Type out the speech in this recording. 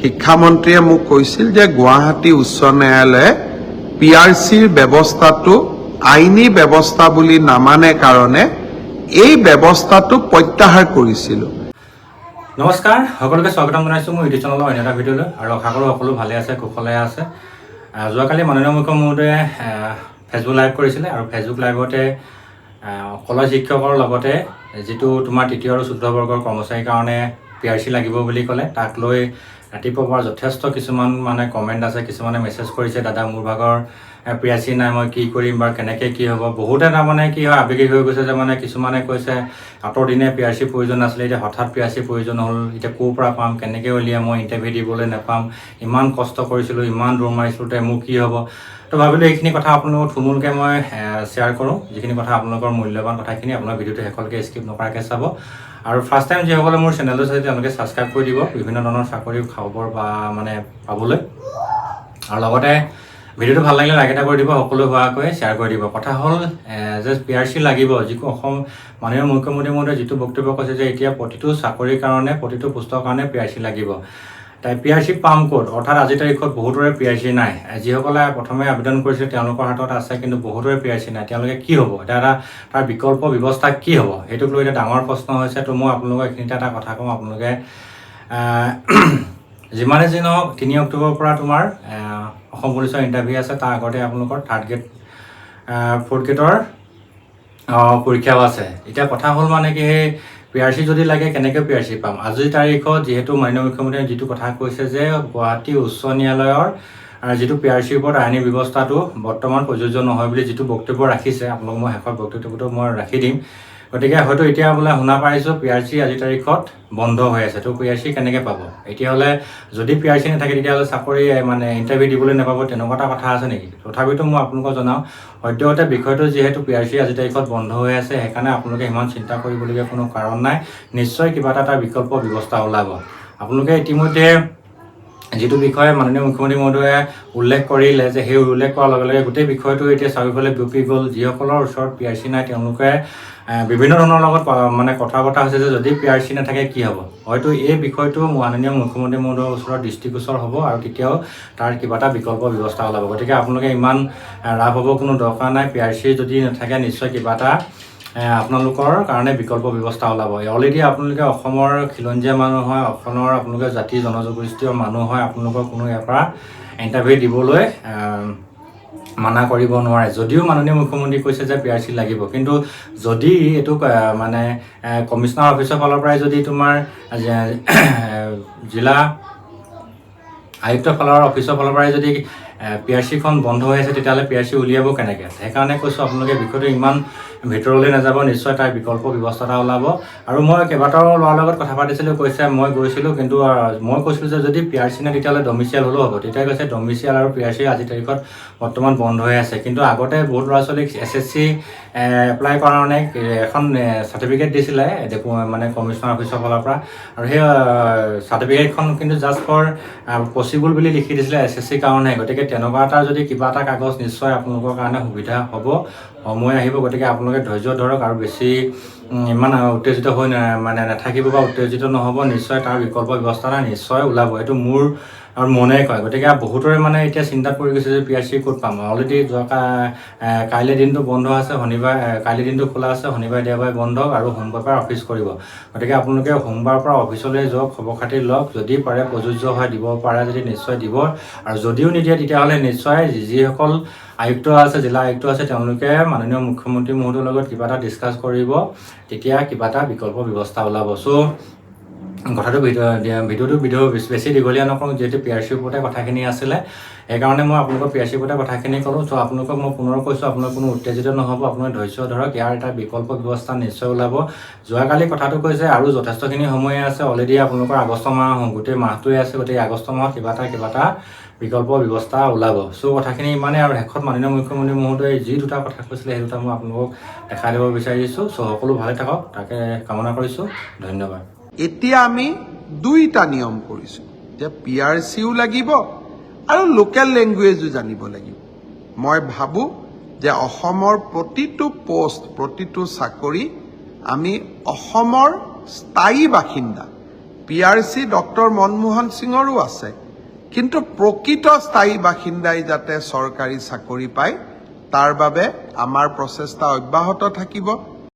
শিক্ষামন্ত্ৰীয়ে মোক কৈছিল যে গুৱাহাটী উচ্চ ন্যায়ালয়ে পি আৰ চিৰ ব্যৱস্থাটো আইনী ব্যৱস্থা বুলি নামানে কাৰণে এই ব্যৱস্থাটো প্ৰত্যাহাৰ কৰিছিলোঁ। নমস্কাৰ, সকলোকে স্বাগতম জনাইছোঁ মোৰ ইউটিউব চেনেলৰ অন্য এটা ভিডিঅ'লৈ আৰু আশা কৰোঁ সকলো ভালে আছে, কুশলে আছে। যোৱাকালি মাননীয় মুখ্যমন্ত্ৰীয়ে ফেচবুক লাইভ কৰিছিলে আৰু ফেচবুক লাইভতে কলেজ শিক্ষকৰ লগতে যিটো তোমাৰ তৃতীয় আৰু চতুৰ্থ বৰ্গৰ কৰ্মচাৰীৰ কাৰণে পি আৰ চি লাগিব বুলি ক'লে। তাক লৈ ৰাতিপুৱাৰ যথেষ্ট কিছুমান মানে কমেণ্ট আছে, কিছুমানে মেছেজ কৰিছে, দাদা, মোৰ ভাগৰ পি আৰ চি নাই, মই কি কৰিম বা কেনেকৈ কি হ'ব? বহুতে তাৰমানে কি হয়, আৱেগিক হৈ গৈছে যে মানে কিছুমানে কৈছে, আঁতৰ দিনে পি আৰ চি প্ৰয়োজন আছিলে, এতিয়া হঠাৎ পি আৰ চি প্ৰয়োজন হ'ল, এতিয়া ক'ৰ পৰা পাম, কেনেকৈ উলিয়াম, মই ইণ্টাৰভিউ দিবলৈ নাপাম, ইমান কষ্ট কৰিছিলোঁ, ইমান দৌৰ মাৰিছিলোঁ, তে মোৰ কি হ'ব? তো ভাবিলোঁ এইখিনি কথা আপোনালোকক থুলমূলকৈ মই শ্বেয়াৰ কৰোঁ। যিখিনি কথা আপোনালোকৰ মূল্যৱান কথাখিনি আপোনাৰ ভিডিঅ'টো শেষলৈকে স্কিপ নকৰাকৈ চাব। আৰু ফাৰ্ষ্ট টাইম যিসকলে মোৰ চেনেলটো চাইছে, তেওঁলোকে ছাবস্ক্ৰাইব কৰি দিব। বিভিন্ন ধৰণৰ চাকৰি খবৰ বা মানে পাবলৈ। আৰু লগতে ভিডিঅ'টো ভালো লাগিলে লাইক এটা কৰি দিব, সকলো হোৱাকৈ শ্বেয়াৰ কৰি দিব। কথা হ'ল যে পি আৰ চি লাগিব, যিটো অসম মাননীয় মুখ্যমন্ত্ৰী মহোদয়ে যিটো বক্তব্য কৈছে যে এতিয়া প্ৰতিটো চাকৰিৰ কাৰণে, প্ৰতিটো পোষ্টৰ কাৰণে পি আৰ চি লাগিব। তাই পি আৰ চি পাম ক'ত? অৰ্থাৎ আজিৰ তাৰিখত বহুতৰে পি আৰ চি নাই। যিসকলে প্ৰথমে আবেদন কৰিছিল তেওঁলোকৰ হাতত আছে কিন্তু বহুতৰে পি আৰ চি নাই। তেওঁলোকে কি হ'ব? এতিয়া এটা তাৰ বিকল্প ব্যৱস্থা কি হ'ব? সেইটোক লৈ এতিয়া ডাঙৰ প্ৰশ্ন হৈছে তো মই আপোনালোকক এইখিনিতে এটা কথা কওঁ আপোনালোকে যিমানে যি নহওক তিনি অক্টোবৰৰ পৰা তোমাৰ অসম পুলিচৰ ইণ্টাৰভিউ আছে তাৰ আগতে আপোনালোকৰ থাৰ্ড গ্ৰেড ফ'ৰ্থ গ্ৰেডৰ অঁ, পৰীক্ষাও আছে। এতিয়া কথা হ'ল মানে কি সেই পি আৰ চি যদি লাগে কেনেকৈ পি আৰ চি পাম? আজিৰ তাৰিখত যিহেতু মাননীয় মুখ্যমন্ত্ৰীয়ে যিটো কথা কৈছে যে গুৱাহাটী উচ্চ ন্যায়ালয়ৰ যিটো পি আৰ চিৰ ওপৰত আইনী ব্যৱস্থাটো বৰ্তমান প্ৰযোজ্য নহয় বুলি যিটো বক্তব্য ৰাখিছে আপোনালোক মই শেষত বক্তব্যটো মই ৰাখি দিম। গতিকে হয়তো এতিয়া বোলে শুনা পাইছোঁ পি আৰ চি আজিৰ তাৰিখত বন্ধ হৈ আছে। তো পি আৰ চি কেনেকৈ পাব? এতিয়াহ'লে যদি পি আৰ চি নাথাকে, তেতিয়াহ'লে চাকৰি মানে ইণ্টাৰভিউ দিবলৈ নাপাব, তেনেকুৱা এটা কথা আছে নেকি? তথাপিতো মই আপোনালোকক জনাওঁ সদ্যহতে বিষয়টো যিহেতু পি আৰ চি আজিৰ তাৰিখত বন্ধ হৈ আছে, সেইকাৰণে আপোনালোকে ইমান চিন্তা কৰিবলগীয়া কোনো কাৰণ নাই। নিশ্চয় কিবা এটা তাৰ বিকল্প ব্যৱস্থা ওলাব। আপোনালোকে ইতিমধ্যে যিটো বিষয়ে মাননীয় মুখ্যমন্ত্ৰী মহোদয়ে উল্লেখ কৰিলে যে সেই উল্লেখ কৰাৰ লগে লগে গোটেই বিষয়টো এতিয়া চাৰিওফালে বিয়পি গ'ল। যিসকলৰ ওচৰত পি আৰ চি নাই, তেওঁলোকে বিভিন্ন ধৰণৰ লগত মানে কথা বতৰা হৈছে যে যদি পি আৰ চি নাথাকে, কি হ'ব? হয়তো এই বিষয়টো মাননীয় মুখ্যমন্ত্ৰী মহোদয়ৰ ওচৰত দৃষ্টিগোচৰ হ'ব আৰু তেতিয়াও তাৰ কিবা এটা বিকল্প ব্যৱস্থা ওলাব। গতিকে আপোনালোকে ইমান ৰাপ হ'ব কোনো দৰকাৰ নাই। পি আৰ চি যদি নাথাকে, নিশ্চয় কিবা এটা আপোনালোকৰ কাৰণে বিকল্প ব্যৱস্থা ওলাব। অলৰেডি আপোনালোকে অসমৰ খিলঞ্জীয়া মানুহ হয় অসমৰ আপোনালোকে জাতি জনগোষ্ঠীয় মানুহ হয় আপোনালোকৰ কোনো ইয়াৰ পৰা ইণ্টাৰভিউ দিবলৈ মানা কৰিব নোৱাৰে। যদিও মাননীয় মুখ্যমন্ত্ৰী কৈছে যে পি আৰ চি লাগিব। কিন্তু যদি এইটো মানে আহ, কমিশনাৰ অফিচৰ ফালৰ পৰাই যদি তোমাৰ জিলা আয়ুক্তৰ ফালৰ অফিচৰ ফালৰ পৰাই যদি পি আৰ চিখন বন্ধ হৈ আছে তেতিয়াহ'লে পি আৰ চি উলিয়াব কেনেকৈ? সেইকাৰণে কৈছোঁ আপোনালোকে বিষয়টো ইমান ভিতৰলৈ নাযাব, নিশ্চয় তাৰ বিকল্প ব্যৱস্থা এটা ওলাব। আৰু মই কেইবাটাও ল'ৰাৰ লগত কথা পাতিছিলোঁ, কৈছে মই গৈছিলোঁ, কিন্তু মই কৈছিলোঁ যে যদি পি আৰ চি নাই তেতিয়াহ'লে ডমিচিয়েল হ'লেও হ'ব। তেতিয়া কৈছে ডমিচিয়েল আৰু পি আৰ চি আজিৰ তাৰিখত বৰ্তমান বন্ধ হৈ আছে। কিন্তু আগতে বহুত ল'ৰা ছোৱালীক এছ এছ চি এপ্লাই কৰাৰ কাৰণে এখন চাৰ্টিফিকেট দিছিলে মানে কমিশনাৰ অফিচৰ ফালৰ পৰা। আৰু সেই চাৰ্টিফিকেটখন কিন্তু জাষ্ট ফৰ পচিবল বুলি লিখি দিছিলে এছ এছ চিৰ কাৰণে। গতিকে তেনেকুৱা এটা যদি কিবা এটা কাগজ নিশ্চয় আপোনালোকৰ কাৰণে সুবিধা হ'ব, সময় আহিব। গতিকে আপোনালোকে ধৈৰ্য ধৰক আৰু বেছি ইমান উত্তেজিত হৈ মানে নাথাকিব বা উত্তেজিত নহ'ব, নিশ্চয় তাৰ বিকল্প ব্যৱস্থা এটা নিশ্চয় ওলাব। এইটো মোৰ আৰু মনে কয়। গতিকে বহুতৰে মানে এতিয়া চিন্তাত পৰি গৈছে যে পি আৰ চি ক'ত পাম। অলৰেডি যোৱা কাইলৈ দিনটো বন্ধ আছে, শনিবাৰ কাইলৈ দিনটো খোলা আছে, শনিবাৰ দেওবাৰে বন্ধ আৰু সোমবাৰৰ পৰা অফিচ কৰিব। গতিকে আপোনালোকে সোমবাৰৰ পৰা অফিচলৈ যাওক খবৰ খাতি লওক। যদি পাৰে প্ৰযোজ্য হয়, দিব পাৰে যদি নিশ্চয় দিব। আৰু যদিও নিদিয়ে, তেতিয়াহ'লে নিশ্চয় যিসকল আয়ুক্ত আছে, জিলা আয়ুক্ত আছে, তেওঁলোকে মাননীয় মুখ্যমন্ত্ৰী মহোদয়ৰ লগত কিবা এটা ডিছকাছ কৰিব। তেতিয়া কিবা এটা বিকল্প ব্যৱস্থা ওলাব। চ' কথাটো ভিডিঅ' ভিডিঅ'টো ভিডিঅ' বেছি দীঘলীয়া নকৰোঁ, যিহেতু পি আৰ চিৰ ওপৰতে কথাখিনি আছিলে। সেইকাৰণে মই আপোনালোকৰ পি আৰ চিৰ ওপৰতে কথাখিনি ক'লোঁ। চ' আপোনালোকক মই পুনৰ কৈছোঁ, আপোনালোক কোনো উত্তেজিত নহ'ব আপোনালোকে ধৈৰ্য ধৰক, ইয়াৰ এটা বিকল্প ব্যৱস্থা নিশ্চয় ওলাব। যোৱাকালি কথাটো কৈছে, আৰু যথেষ্টখিনি সময় আছে অলৰেডি আপোনালোকৰ আগষ্ট মাহ গোটেই মাহটোৱে আছে গতিকে আগষ্ট মাহত কিবা এটা কিবা এটা বিকল্প ব্যৱস্থা ওলাব। চ' কথাখিনি ইমানেই আৰু শেষত মাননীয় মুখ্যমন্ত্ৰী মহোদয়ে যি দুটা কথা কৈছিলে, সেই দুটা মই আপোনালোকক দেখাই দিব বিচাৰিছোঁ। চ' সকলো ভালে থাকক, তাকে কামনা কৰিছোঁ। ধন্যবাদ। এতিয়া আমি দুইটা নিয়ম কৰিছোঁ। যে পি আৰ চিও লাগিব আৰু লোকেল লেংগুৱেজো জানিব লাগিব। মই ভাবোঁ যে অসমৰ প্ৰতিটো পষ্ট প্ৰতিটো চাকৰি আমি অসমৰ স্থায়ী বাসিন্দা P R C doctor Manmohan সিঙৰো আছে। কিন্তু প্ৰকৃত স্থায়ী বাসিন্দাই যাতে চৰকাৰী চাকৰি পায়, তাৰ বাবে আমাৰ প্ৰচেষ্টা অব্যাহত থাকিব।